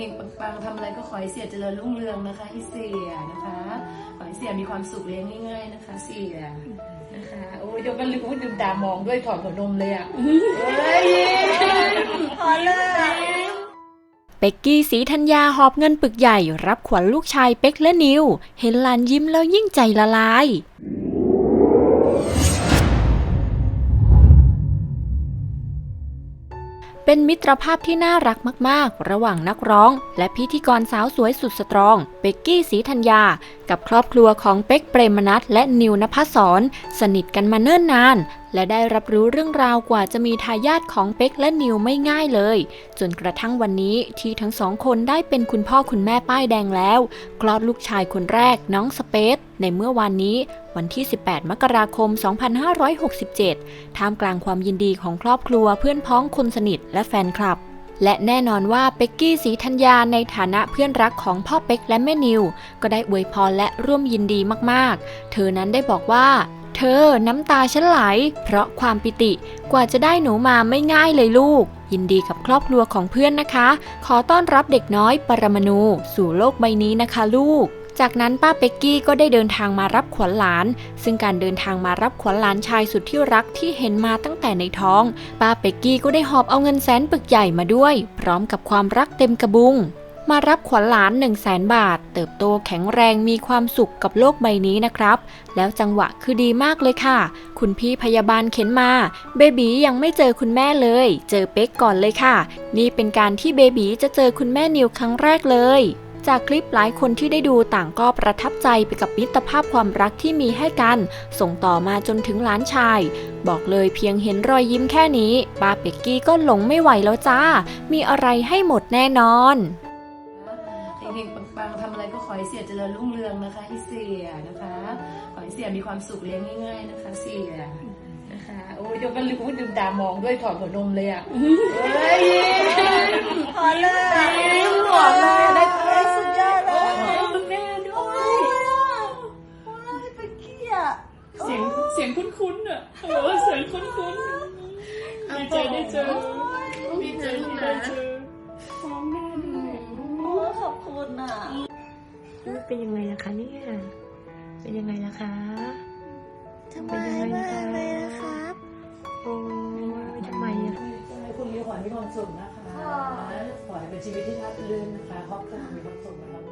เฮงๆปังๆทำอะไรก็ขอให้เสียเจริญรุ่งเรืองนะคะให้เสียนะคะ ขอให้เสียมีความสุขเลี้ยงง่ายๆนะคะ เสียนะคะโอ้ยเดี๋ยวก็ลืมลืมตามองด้วยถอดหัวนมเลยอะเฮ้ยพอเลยเป็กกี้สีธัญญาหอบเงินปึกใหญ่ รับขวัญลูกชายเป็กและนิว เห็นหลานยิ้มแล้วยิ่งใจละลาย เป็นมิตรภาพที่น่ารักมาก ๆ ระหว่างนักร้อง และพิธีกรสาวสวยสุดสตรอง เป็กกี้สีธัญญา กับครอบครัวของเป็กเปรมนัทและนิวนภัสสรสนิทกันมาเนิ่นนาน และได้รับรู้เรื่องราวกว่าจะมีทายาทของเป็กและนิวไม่ง่ายเลย จนกระทั่งวันนี้ที่ทั้งสองคนได้เป็นคุณพ่อคุณแม่ป้ายแดงแล้ว คลอดลูกชายคนแรกน้องสเปซ ในเมื่อวานนี้วันที่ 18 มกราคม 2567 ท่ามกลางความยินดีของครอบครัวเพื่อนพ้องคนสนิทและแฟนคลับ และแน่นอนว่าเป็กกี้สีธัญญาในฐานะเพื่อนรักของพ่อเป็กและแม่นิว ก็ได้อวยพรและร่วมยินดีมากๆ เธอนั้นได้บอกว่า เธอน้ำตาฉันไหล เพราะความปิติกว่าจะได้หนูมาไม่ง่ายเลยลูกยินดีกับครอบครัวของเพื่อนนะคะ ขอต้อนรับเด็กน้อยปรมาณูสู่โลกใบนี้นะคะลูก จากนั้นป้าเป็กกี้ก็ได้เดินทางมารับขวัญหลาน ซึ่งการเดินทางมารับขวัญหลานชายสุดที่รักที่เห็นมาตั้งแต่ในท้อง ป้าเป็กกี้ก็ได้หอบเอาเงินแสนปึกใหญ่มาด้วย พร้อมกับความรักเต็มกระบุง มารับขวัญหลาน 1 0 0 0 0แสนบาท เติบโตแข็งแรงมีความสุขกับโลกใบนี้นะครับ แล้วจังหวะคือดีมากเลยค่ะ คุณพี่พยาบาลเข็นมา เบบียังไม่เจอคุณแม่เลย เจอเป๊กก่อนเลยค่ะ นี่เป็นการที่เบบีจะเจอคุณแม่นิวครั้งแรกเลย จากคลิปหลายคนที่ได้ดูต่างก็ประทับใจไปกับมิตรภาพความรักที่มีให้กัน ส่งต่อมาจนถึงหลานชาย บอกเลยเพียงเห็นรอยยิ้มแค่นี้ป้าเป็กกี้ก็หลงไม่ไหวแล้วจ้า มีอะไรให้หมดแน่นอนเฮงๆปังๆทำอะไรก็ขอให้เสียเจริญรุ่งเรืองนะคะให้เสียนะคะ ขอให้เสียมีความสุขเลี้ยงง่ายๆนะคะ เสียนะคะโอ้ยเดี๋ยวก็ลืมลืมตามองด้วยถอดหัวนมเลยอะเฮ้ยพอเลยหมดเลยได้เลยสุด เสียงเสียงคุ้นๆอะเออเสียงคุ้นๆดีใจได้เจอดีใจที่ได้เจอพร้อมแม่ด้วยโอ้ยขอบคุณอะเป็นยังไงล่ะคะเนี่ยเป็นยังไงล่ะคะสบายมากเลยนะครับโอ้ยทำไมอะให้คุณมีขวัญมีความสุขนะคะขอให้เป็นชีวิตที่ราบรื่นนะคะครอบครัวมีความสุขนะ